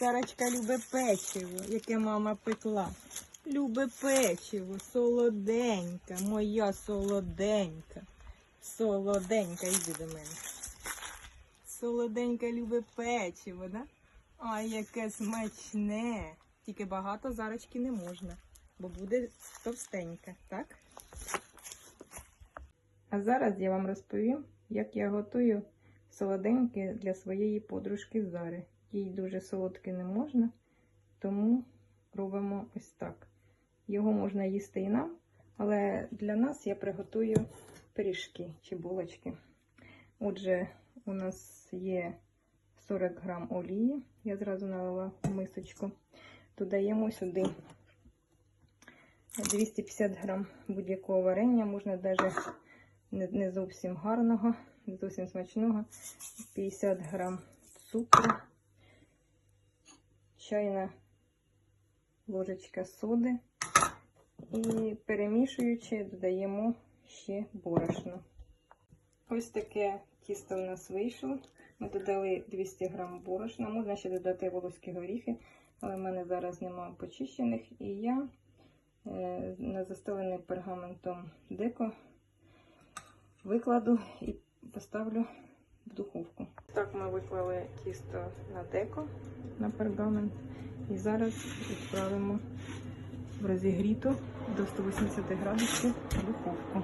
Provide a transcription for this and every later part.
Зарочка любить печиво, яке мама пекла. Любить печиво, солоденька, моя солоденька. Солоденька, йди до мене. Солоденька любить печиво, да? Ай, яке смачне. Тільки багато зарочки не можна, бо буде товстенька, так? А зараз я вам розповім, як я готую солоденьке для своєї подружки Зари. Їй дуже солодке не можна, тому робимо ось так. Його можна їсти і нам, але для нас я приготую пиріжки чи булочки. Отже, у нас є 40 грам олії. Я зразу налила мисочку. Додаємо сюди 250 грам будь-якого варення, можна навіть не зовсім гарного, не зовсім смачного. 50 грам цукру, чайна ложечка соди. І перемішуючи, додаємо ще борошно. Ось таке тісто у нас вийшло. Ми додали 200 грам борошна. Можна ще додати волоські горіхи, але в мене зараз немає почищених. І я е, на застелений пергаментом деко викладу і поставлю в духовку. Так ми виклали тісто на деко на пергамент. І зараз відправимо в розігріту до 180 градусів духовку.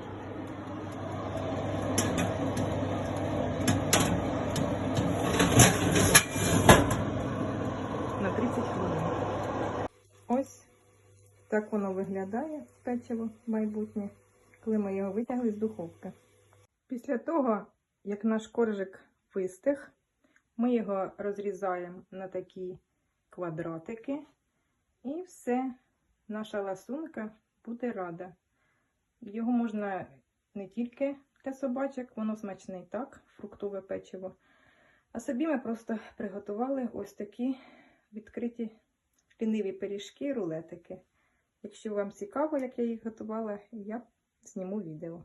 На 30 хвилин. Ось так воно виглядає печиво майбутнє, коли ми його витягли з духовки. Після того, як наш коржик вистиг, ми його розрізаємо на такі квадратики, і все, наша ласунка буде рада. Його можна не тільки для собачок, воно смачне і так, фруктове печиво. А собі ми просто приготували ось такі відкриті ліниві пиріжки, рулетики. Якщо вам цікаво, як я їх готувала, я зніму відео.